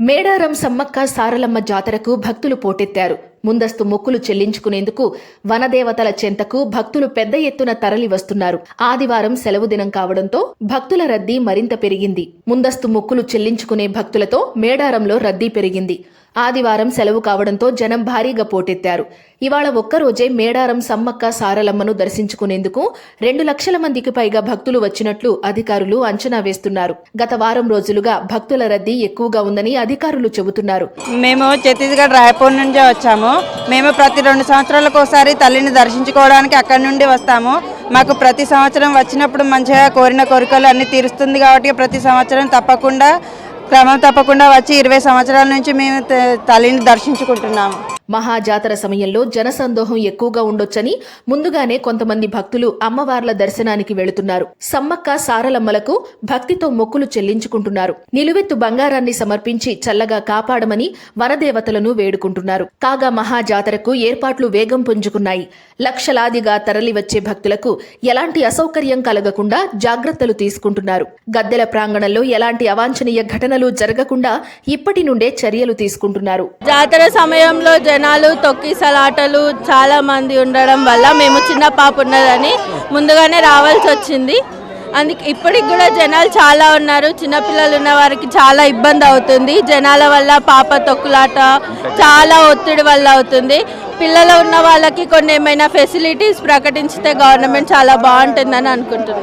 మేడారం సమ్మక్క సారలమ్మ జాతరకు భక్తులు పోటెత్తారు. ముందస్తు మొక్కులు చెల్లించుకునేందుకు వనదేవతల చెంతకు భక్తులు పెద్ద ఎత్తున తరలి వస్తున్నారు. ఆదివారం సెలవు దినం కావడంతో భక్తుల రద్దీ మరింత పెరిగింది. ముందస్తు మొక్కులు చెల్లించుకునే భక్తులతో మేడారంలో రద్దీ పెరిగింది. ఆదివారం సెలవు కావడంతో జనం భారీగా పోటెత్తారు. ఇవాళ ఒక్కరోజే మేడారం సమ్మక్క సారలమ్మను దర్శించుకునేందుకు రెండు లక్షల మందికి పైగా భక్తులు వచ్చినట్లు అధికారులు అంచనా వేస్తున్నారు. గత వారం రోజులుగా భక్తుల రద్దీ ఎక్కువగా ఉందని అధికారులు చెబుతున్నారు. మేము ఛత్తీస్గఢ్ రాయపూర్ నుంచే వచ్చాము. మేము ప్రతి రెండు సంవత్సరాలకు ఒకసారి తల్లిని దర్శించుకోవడానికి అక్కడి నుండి వస్తాము. మాకు ప్రతి సంవత్సరం వచ్చినప్పుడు మంచిగా కోరిన కోరికలు అన్ని తీరుస్తుంది కాబట్టి ప్రతి సంవత్సరం తప్పకుండా క్రమం తప్పకుండా వచ్చి ఇరవై సంవత్సరాల నుంచి మేము తల్లిని దర్శించుకుంటున్నాము. మహాజాతర సమయంలో జనసందోహం ఎక్కువగా ఉండొచ్చని ముందుగానే కొంతమంది భక్తులు అమ్మవార్ల దర్శనానికి వెళుతున్నారు. సమ్మక్క సారలమ్మలకు భక్తితో మొక్కులు చెల్లించుకుంటున్నారు. నిలువెత్తు బంగారాన్ని సమర్పించి చల్లగా కాపాడమని వనదేవతలను వేడుకుంటున్నారు. కాగా మహాజాతరకు ఏర్పాట్లు వేగం పుంజుకున్నాయి. లక్షలాదిగా తరలివచ్చే భక్తులకు ఎలాంటి అసౌకర్యం కలగకుండా జాగ్రత్తలు తీసుకుంటున్నారు. గద్దెల ప్రాంగణంలో ఎలాంటి అవాంఛనీయ ఘటనలు జరగకుండా ఇప్పటి నుండే చర్యలు తీసుకుంటున్నారు. జాతర సమయంలో జనాలు తొక్కిసలాటలు చాలా మంది ఉండడం వల్ల మేము చిన్న పాప ఉన్నదని ముందుగానే రావాల్సి వచ్చింది. అందుకే ఇప్పటికి కూడా జనాలు చాలా ఉన్నారు. చిన్నపిల్లలు ఉన్న వారికి చాలా ఇబ్బంది అవుతుంది. జనాల వల్ల పాప తొక్కులాట చాలా ఒత్తిడి వల్ల అవుతుంది. పిల్లలు ఉన్న వాళ్ళకి కొన్ని ఏమైనా ఫెసిలిటీస్ ప్రకటించితే గవర్నమెంట్ చాలా బాగుంటుందని అనుకుంటున్నాం.